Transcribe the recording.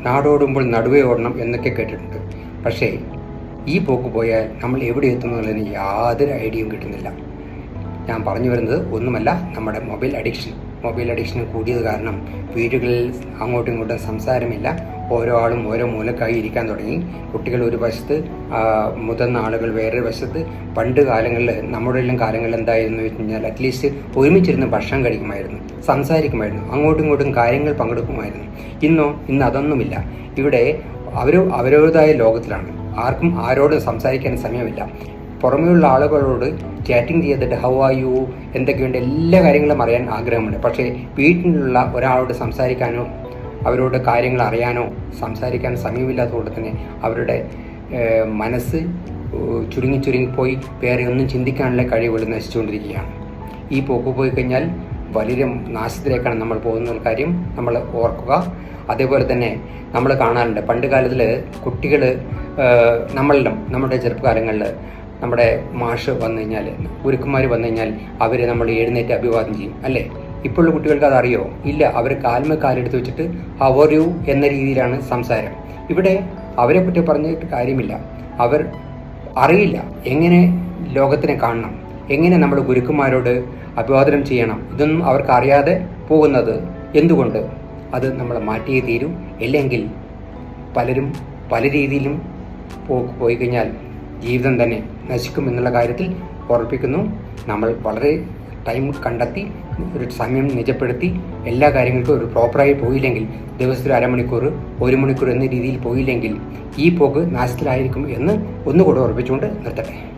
നാടോടുമ്പോൾ നടുവേ ഓടണം എന്നൊക്കെ കേട്ടിട്ടുണ്ട്. പക്ഷേ ഈ പോക്ക് പോയാൽ നമ്മൾ എവിടെ എത്തുമെന്നുള്ളതിന് യാതൊരു ഐഡിയയും കിട്ടുന്നില്ല. ഞാൻ പറഞ്ഞു വരുന്നത് ഒന്നുമല്ല നമ്മുടെ മൊബൈൽ അഡിക്ഷൻ. മൊബൈൽ അഡിക്ഷൻ കൂടിയത് കാരണം വീടുകളിൽ അങ്ങോട്ടും ഇങ്ങോട്ടും സംസാരമില്ല. ഓരോ ആളും ഓരോ മൂലക്കായി ഇരിക്കാൻ തുടങ്ങി. കുട്ടികൾ ഒരു വശത്ത് മുതിർന്ന ആളുകൾ വേറൊരു വശത്ത്. പണ്ട് കാലങ്ങളിൽ നമ്മുടെ എല്ലാം കാലങ്ങളിൽ എന്തായിരുന്നു വെച്ച് കഴിഞ്ഞാൽ അറ്റ്ലീസ്റ്റ് ഒരുമിച്ചിരുന്ന് ഭക്ഷണം കഴിക്കുമായിരുന്നു സംസാരിക്കുമായിരുന്നു അങ്ങോട്ടും ഇങ്ങോട്ടും കാര്യങ്ങൾ പങ്കെടുക്കുമായിരുന്നു. ഇന്നോ ഇന്ന് അതൊന്നുമില്ല. ഇവിടെ അവർ അവരവരുടേതായ ലോകത്തിലാണ്. ആർക്കും ആരോടും സംസാരിക്കാൻ സമയമില്ല. പുറമെയുള്ള ആളുകളോട് ചാറ്റിംഗ് ചെയ്തിട്ട് ഹൗ ആർ യു എന്തൊക്കെയുണ്ട് എല്ലാ കാര്യങ്ങളും അറിയാൻ ആഗ്രഹമുണ്ട്. പക്ഷേ വീട്ടിലുള്ള ഒരാളോട് സംസാരിക്കാനോ അവരോട് കാര്യങ്ങൾ അറിയാനോ സംസാരിക്കാൻ സമയമില്ലാത്തതുകൊണ്ട് തന്നെ അവരുടെ മനസ്സ് ചുരുങ്ങി ചുരുങ്ങിപ്പോയി വേറെ ഒന്നും ചിന്തിക്കാനുള്ള കഴിവുകൾ നശിച്ചുകൊണ്ടിരിക്കുകയാണ്. ഈ പോക്ക് പോയി കഴിഞ്ഞാൽ വലിയ നാശത്തിലേക്കാണ് നമ്മൾ പോകുന്ന കാര്യം നമ്മൾ ഓർക്കുക. അതേപോലെ തന്നെ നമ്മൾ കാണാറുണ്ട് പണ്ട് കാലത്തിൽ കുട്ടികൾ നമ്മളെല്ലാം നമ്മുടെ ചെറുപ്പകാലങ്ങളിൽ നമ്മുടെ മാഷ് വന്നു കഴിഞ്ഞാൽ ഗുരുക്കന്മാർ വന്നു കഴിഞ്ഞാൽ അവരെ നമ്മൾ എഴുന്നേറ്റ് അഭിവാദ്യം ചെയ്യും അല്ലേ? ഇപ്പോഴുള്ള കുട്ടികൾക്ക് അതറിയോ? ഇല്ല അവർ കാൽമ കാലെടുത്ത് വെച്ചിട്ട് ഹവർ യു എന്ന രീതിയിലാണ് സംസാരം. ഇവിടെ അവരെ പറ്റി പറഞ്ഞിട്ട് കാര്യമില്ല. അവർ അറിയില്ല എങ്ങനെ ലോകത്തിനെ കാണണം എങ്ങനെ നമ്മൾ ഗുരുക്കന്മാരോട് അഭിവാദനം ചെയ്യണം ഇതൊന്നും അവർക്ക് അറിയാതെ പോകുന്നത് എന്തുകൊണ്ട്? അത് നമ്മൾ മാറ്റിയേ തീരും. അല്ലെങ്കിൽ പലരും പല രീതിയിലും പോയി കഴിഞ്ഞാൽ ജീവിതം തന്നെ നശിക്കും എന്നുള്ള കാര്യത്തിൽ ഓർപ്പിക്കുന്നു നമ്മൾ വളരെ ടൈം കണ്ടെത്തി ഒരു സമയം നിജപ്പെടുത്തി എല്ലാ കാര്യങ്ങൾക്കും ഒരു പ്രോപ്പറായി പോയില്ലെങ്കിൽ ദിവസത്തിൽ അരമണിക്കൂർ ഒരു മണിക്കൂർ എന്ന രീതിയിൽ പോയില്ലെങ്കിൽ ഈ പോക്ക് നാശത്തിലായിരിക്കും എന്ന് ഒന്നുകൂടെ ഉറപ്പിച്ചുകൊണ്ട് നിർത്തട്ടെ.